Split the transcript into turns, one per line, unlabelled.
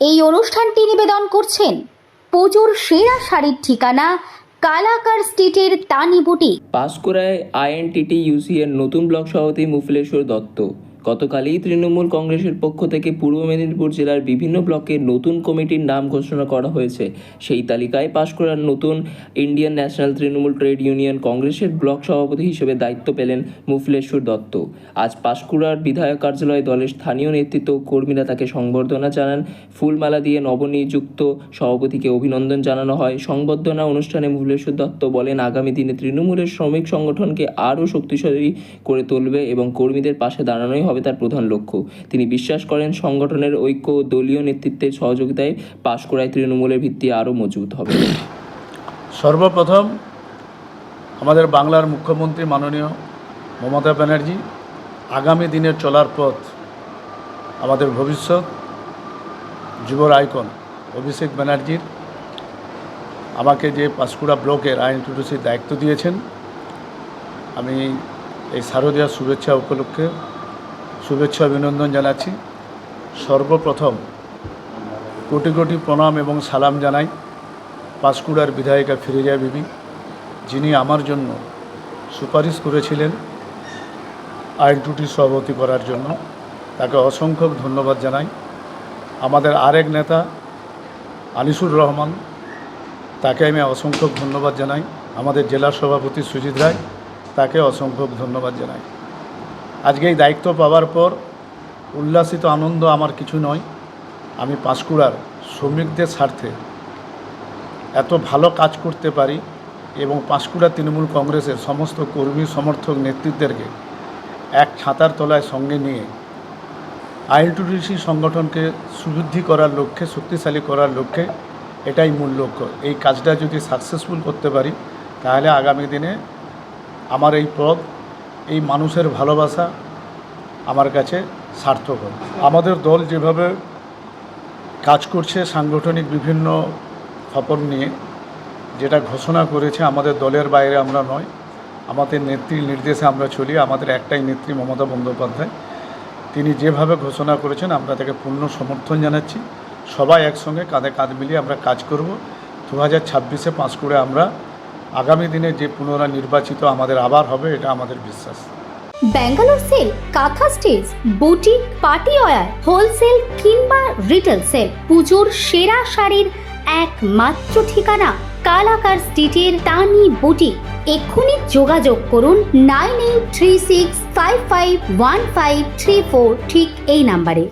এই অনুষ্ঠানটি নিবেদন করছেন পুজোর সেরা শাড়ির ঠিকানা কালাকার স্ট্রিটের তানি বুটি
পাঁশকুড়ায় আইএনটিটি ইউসি এর নতুন ব্লক সভাপতি মুফলেশ্বর দত্ত। গতকালই তৃণমূল কংগ্রেসের পক্ষ থেকে পূর্ব মেদিনীপুর জেলার বিভিন্ন ব্লকে নতুন কমিটির নাম ঘোষণা করা হয়েছে। সেই তালিকায় পাঁশকুড়ার নতুন Indian national Trinamool trade union কংগ্রেসের ব্লক সভাপতি হিসেবে দায়িত্ব পেলেন মুফলেশ্বর দত্ত। আজ পাঁশকুড়ার বিধায়ক কার্যালয়ে দলের স্থানীয় নেতৃত্ব কর্মীরা তাকে সংবর্ধনা জানান। ফুলমালা দিয়ে নবনিযুক্ত সভাপতিকে অভিনন্দন জানানো হয়। সংবর্ধনা অনুষ্ঠানে মুফলেশ্বর দত্ত বলেন, আগামী দিনে তৃণমূলের শ্রমিক সংগঠনকে আরও শক্তিশালী করে তুলবে এবং কর্মীদের পাশে দাঁড়ানোই হবে। তার প্রধান লক্ষ্য। তিনি বিশ্বাস করেন, সংগঠনের ঐক্য দলীয় নেতৃত্বের সহযোগিতায় পাঁশকুড়ায় তৃণমূলের ভিত্তি আরও মজবুত হবে।
সর্বপ্রথম আমাদের বাংলার মুখ্যমন্ত্রী মাননীয় মমতা ব্যানার্জি আগামী দিনের চলার পথ আমাদের ভবিষ্যৎ যুবর আইকন অভিষেক ব্যানার্জির। আমাকে যে পাঁশকুড়া ব্লকের আইন টুটুসির দায়িত্ব দিয়েছেন। আমি এই শারদীয় শুভেচ্ছা উপলক্ষে শুভেচ্ছা, অভিনন্দন জানাচ্ছি। সর্বপ্রথম কোটি কোটি প্রণাম এবং সালাম জানাই পাঁশকুড়ার বিধায়িকা ফিরোজা বিবি, যিনি আমার জন্য সুপারিশ করেছিলেন আইন টুটি সভাপতি করার জন্য। তাকে অসংখ্য ধন্যবাদ জানাই। আমাদের আরেক নেতা আনিসুর রহমান, তাকে আমি অসংখ্য ধন্যবাদ জানাই। আমাদের জেলা সভাপতি সুজিত রায়, তাকে অসংখ্য ধন্যবাদ জানাই। আজকে এই দায়িত্ব পাওয়ার পর উল্লাসিত আনন্দ আমার কিছু নয়। আমি পাঁশকুড়ার শ্রমিকদের স্বার্থে এত ভালো কাজ করতে পারি এবং পাঁশকুড়া তৃণমূল কংগ্রেসের সমস্ত কর্মী, সমর্থক, নেতৃত্বদেরকে এক ছাতার তলায় সঙ্গে নিয়ে আইএলটিডিসি সংগঠনকে সুবৃদ্ধি করার লক্ষ্যে, শক্তিশালী করার লক্ষ্যে এটাই মূল লক্ষ্য। এই কাজটা যদি সাকসেসফুল করতে পারি, তাহলে আগামী দিনে আমার এই পদ এই মানুষের ভালোবাসা আমার কাছে সার্থক হবে আমাদের দল যেভাবে কাজ করছে সাংগঠনিক বিভিন্ন খবর নিয়ে, যেটা ঘোষণা করেছে আমাদের দলের বাইরে আমরা নয়, আমাদের নেত্রীর নির্দেশে আমরা চলি, আমাদের একটাই নেত্রী মমতা বন্দ্যোপাধ্যায়। তিনি যেভাবে ঘোষণা করেছেন, আমরা তাকে পূর্ণ সমর্থন জানাচ্ছি। সবাই একসঙ্গে কাঁধে কাঁধ মিলিয়ে আমরা কাজ করব। দু হাজার ছাব্বিশে পাঁচ করে আমরা আগামী দিনে যে পুনরায় নির্বাচিত আমাদের আবার হবে, এটা আমাদের বিশ্বাস।
Bangalore sale, kantha stage boutique party wear wholesale কিংবা রিটেল সেল, পুজোর সেরা শাড়ির একমাত্র ঠিকানা কালাকার স্ট্রিটের তানি বুটিক। এক্ষুনি যোগাযোগ করুন nine eight three six five five one five three four, ঠিক এই নাম্বারে।